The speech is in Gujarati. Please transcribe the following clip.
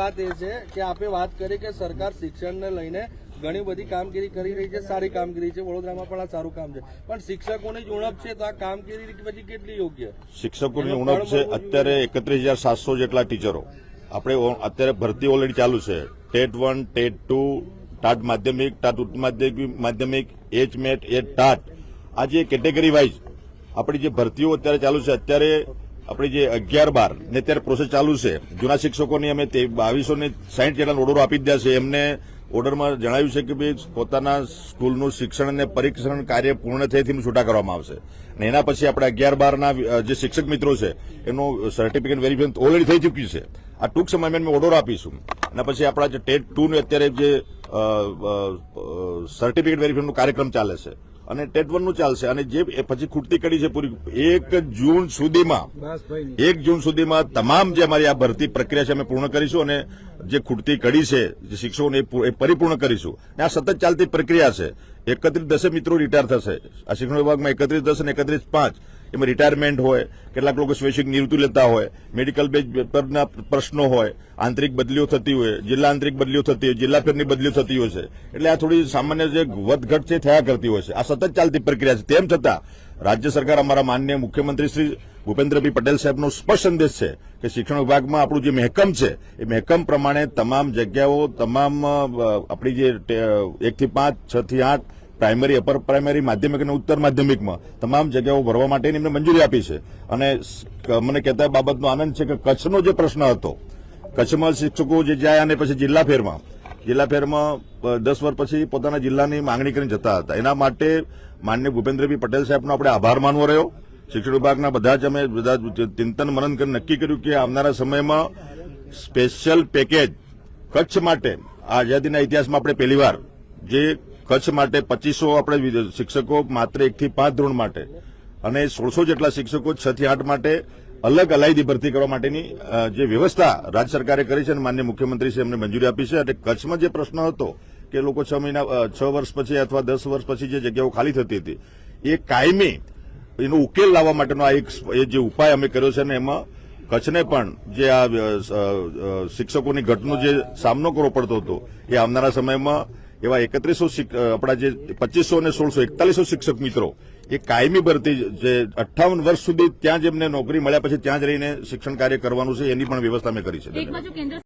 વાત એ છે કે આપે વાત કરી કે સરકાર શિક્ષણને લઈને ઘણી બધી કામગીરી કરી રહી છે સારી કામગીરી છે વડોદરામાં પણ આ સારું કામ છે. પણ શિક્ષકોની જ ઉણપ છે તો આ કામગીરી પછી કેટલી યોગ્ય? શિક્ષકોની ઉણપ છે અત્યારે એકત્રીસ હજાર સાતસો જેટલા ટીચરો. આપણે અત્યારે ભરતી ઓલરેડી ચાલુ છે. TET one TET two TAT માધ્યમિક ટાટ ઉચ્ચ માધ્યમિક માધ્યમિક એચ મેટ એચ ટાટ. આ જે કેટેગરી વાઇઝ આપણી જે ભરતીઓ અત્યારે ચાલુ છે અત્યારે આપણી જે અગિયાર બાર ને અત્યારે પ્રોસેસ ચાલુ છે, જૂના શિક્ષકોની અમે તે બાવીસો ને સાહીઠ જેટલા ઓર્ડરો આપી દીધા છે. એમને ઓર્ડરમાં જણાવ્યું છે કે ભાઈ, પોતાના સ્કૂલનું શિક્ષણ અને પરીક્ષણ કાર્ય પૂર્ણ થયેથી છૂટા કરવામાં આવશે. અને એના પછી આપણે અગિયાર બારના જે શિક્ષક મિત્રો છે, એનું સર્ટિફિકેટ વેરિફિકેશન ઓલરેડી થઈ ચૂક્યું છે. આ ટૂંક સમયમાં અમે ઓર્ડર આપીશું. અને પછી આપણા જે ટેટ ટુ ને અત્યારે જે સર્ટિફિકેટ વેરિફિકેશનનો કાર્યક્રમ ચાલે છે. અને ટેટ વનનું ચાલશે. અને જે પછી ખૂટતી કડી છે પૂરી એક જૂન સુધીમાં એક જૂન સુધીમાં તમામ જે અમારી આ ભરતી પ્રક્રિયા છે અમે પૂર્ણ કરીશું અને જે ખૂટતી કડી છે જે શિક્ષકોને એ પરિપૂર્ણ કરીશું. અને આ સતત ચાલતી પ્રક્રિયા છે. એકત્રીસ દસે મિત્રો રિટાયર થશે. આ શિક્ષણ વિભાગમાં એકત્રીસ દસ અને એકત્રીસ પાંચ. એમાં રિટાયરમેન્ટ હોય, કેટલાક લોકો સ્વૈચ્છિક નિવૃત્તિ લેતા હોય મેડિકલ બેચ પરના પ્રશ્નો હોય, આંતરિક બદલીઓ થતી હોય, જિલ્લા આંતરિક બદલીઓ થતી હોય, જિલ્લા ફેરની બદલીઓ થતી હોય છે. એટલે આ થોડી સામાન્ય જે વધઘટ છે થયા કરતી હોય છે. આ સતત ચાલતી પ્રક્રિયા છે. તેમ છતાં, રાજ્ય સરકાર અમારા માન્ય મુખ્યમંત્રી શ્રી ભૂપેન્દ્રભાઈ પટેલ સાહેબનો સ્પષ્ટ સંદેશ છે કે શિક્ષણ વિભાગમાં આપણું જે મહેકમ છે, એ મહેકમ પ્રમાણે તમામ જગ્યાઓ, તમામ આપણી જે એકથી પાંચ છથી આઠ પ્રાઇમરી, અપર પ્રાઇમરી, માધ્યમિક અને ઉત્તર માધ્યમિકમાં તમામ જગ્યાઓ ભરવા માટેની એમને મંજૂરી આપી છે. અને મને કહેતા બાબતનો આનંદ છે કે કચ્છનો જે પ્રશ્ન હતો, કચ્છમાં શિક્ષકો જે જાય અને પછી જિલ્લા ફેરમાં જિલ્લા ફેરમાં દસ વર્ષ પછી પોતાના જિલ્લાની માંગણી કરીને જતા હતા. એના માટે માન્ય ભૂપેન્દ્રભાઈ પટેલ સાહેબનો આપણે આભાર માનવો રહ્યો. શિક્ષણ વિભાગના બધા જ અમે બધા ચિંતન મનન કરી નક્કી કર્યું કે આવનારા સમયમાં સ્પેશિયલ પેકેજ કચ્છ માટે આઝાદીના ઇતિહાસમાં આપણે પહેલીવાર જે કચ્છ માટે પચીસો આપણે શિક્ષકો માત્ર એકથી પાંચ ધોરણ માટે અને સોળસો જેટલા શિક્ષકો છ થી આઠ માટે અલગ અલાયદી ભરતી કરવા માટેની જે વ્યવસ્થા રાજ્ય સરકારે કરી છે અને માન્ય મુખ્યમંત્રી છે એમને મંજૂરી આપી છે. અને કચ્છમાં જે પ્રશ્ન હતો કે લોકો છ મહિના છ વર્ષ પછી અથવા દસ વર્ષ પછી જે જગ્યાઓ ખાલી થતી હતી, એ કાયમી, એનો ઉકેલ લાવવા માટેનો આ એક જે ઉપાય અમે કર્યો છે અને એમાં કચ્છને પણ જે આ શિક્ષકોની ઘટનો જે સામનો કરવો પડતો હતો, એ આવનારા સમયમાં એવા એકત્રીસો આપણા જે પચીસો અને સોળસો એકતાલીસો શિક્ષક મિત્રો, એ કાયમી ભરતી જે અઠ્ઠાવન વર્ષ સુધી ત્યાં જ એમને નોકરી મળ્યા પછી ત્યાં જ રહીને શિક્ષણ કાર્ય કરવાનું છે, એની પણ વ્યવસ્થા મેં કરી છે.